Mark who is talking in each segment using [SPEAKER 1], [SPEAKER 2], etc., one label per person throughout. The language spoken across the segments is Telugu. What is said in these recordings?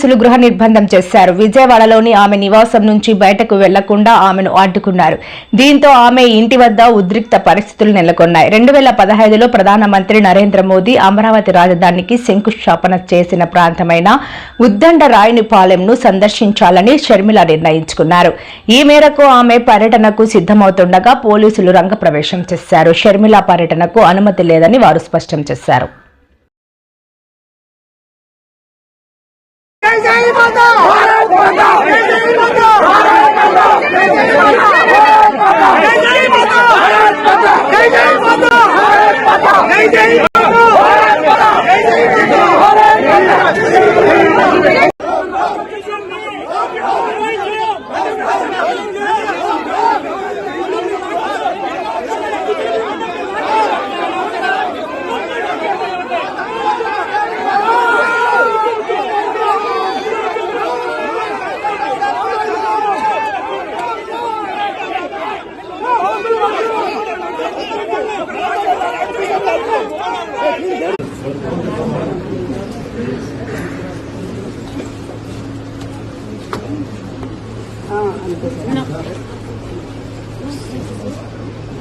[SPEAKER 1] పోలీసులు గృహ నిర్బంధం చేశారు. విజయవాడలోని ఆమె నివాసం నుంచి బయటకు వెళ్ళకుండా ఆమెను అడ్డుకున్నారు. దీంతో ఆమె ఇంటి వద్ద ఉద్రిక్త పరిస్థితులు నెలకొన్నాయి. రెండు వేల పదహైదులో ప్రధానమంత్రి నరేంద్ర మోదీ అమరావతి రాజధానికి శంకుస్థాపన చేసిన ప్రాంతమైన ఉద్దండ రాయనిపాలెంను సందర్శించాలని షర్మిల నిర్ణయించుకున్నారు. ఈ మేరకు ఆమె పర్యటనకు సిద్ధమవుతుండగా పోలీసులు రంగప్రవేశం చేశారు. షర్మిల పర్యటనకు అనుమతి లేదని వారు స్పష్టం చేశారు.
[SPEAKER 2] జై జై మాతా భారత్ మాతా జై జై మాతా భారత్ మాతా జై జై మాతా జై జై మాతా భారత్ మాతా జై జై మాతా భారత్ మాతా జై జై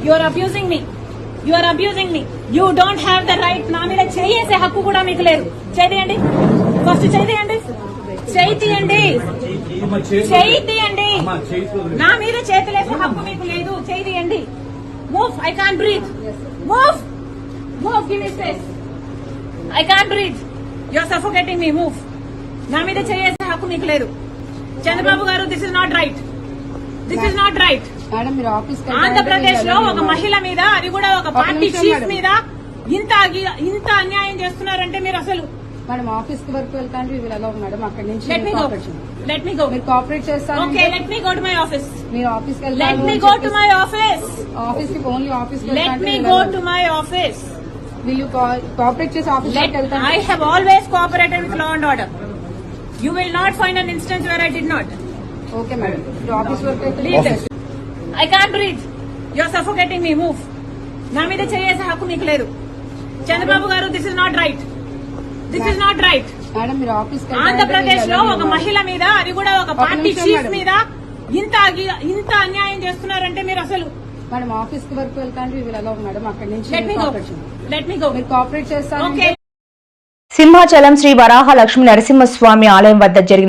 [SPEAKER 3] you are abusing me you are abusing me you don't have the right నా మీద చేసే హక్కు కూడా మీకు లేదు. చేయండి ఫస్ట్ చేయండి చేయి తీయండి చేయి తీయండి నా మీద చేతులేసే హక్కు మీకు లేదు. చేయి తీయండి move I can't breathe move move give me space I can't breathe you are suffocating me move నా మీద చేసే హక్కు మీకు లేదు. Chandrababu garu this is not right this is not right
[SPEAKER 4] madam మీరు ఆఫీస్
[SPEAKER 3] ఆంధ్రప్రదేశ్లో ఒక మహిళ మీద అది కూడా ఒక పార్టీ చీఫ్. మీద ఇంత ఇంత అన్యాయం చేస్తున్నారంటే మీరు అసలు
[SPEAKER 4] మేడం ఆఫీస్కి వరకు వీళ్ళు ఎలా మేడం అక్కడి నుంచి
[SPEAKER 3] లెట్ మీ గో
[SPEAKER 4] cooperate చేయండి.
[SPEAKER 3] లెట్ మీ గో
[SPEAKER 4] మీరు కోఆపరేట్ చేస్తాను
[SPEAKER 3] okay let me go to my office
[SPEAKER 4] మీరు
[SPEAKER 3] ఆఫీస్కి let me go to my
[SPEAKER 4] office ఆఫీస్కి only office
[SPEAKER 3] let me go to my office
[SPEAKER 4] వీళ్ళు కోఆపరేట్ చేసి ఆఫీస్కి వెళ్తాను?
[SPEAKER 3] I have always cooperated with law and order you will not find an instance where I did
[SPEAKER 4] not okay madam office వరకు అయితే
[SPEAKER 3] Leave this. I me move నా మీద చేయేసే హక్కు మీకు లేదు. Chandrababu garu this is not
[SPEAKER 4] right this is not
[SPEAKER 3] right ఆంధ్రప్రదేశ్లో ఒక మహిళ మీద అది కూడా ఒక పార్టీ చీఫ్. మీద ఇంత ఇంత అన్యాయం చేస్తున్నారంటే మీరు అసలు.
[SPEAKER 4] మేడం ఆఫీస్కి వరకు ఎలా మేడం అక్కడి నుంచి
[SPEAKER 3] లెట్ మీ గో
[SPEAKER 4] మీరు కోఆపరేట్ చేస్తాను
[SPEAKER 1] సింహాచలం శ్రీ వరాహ లక్ష్మీ నరసింహస్వామి ఆలయం వద్ద జరిగిన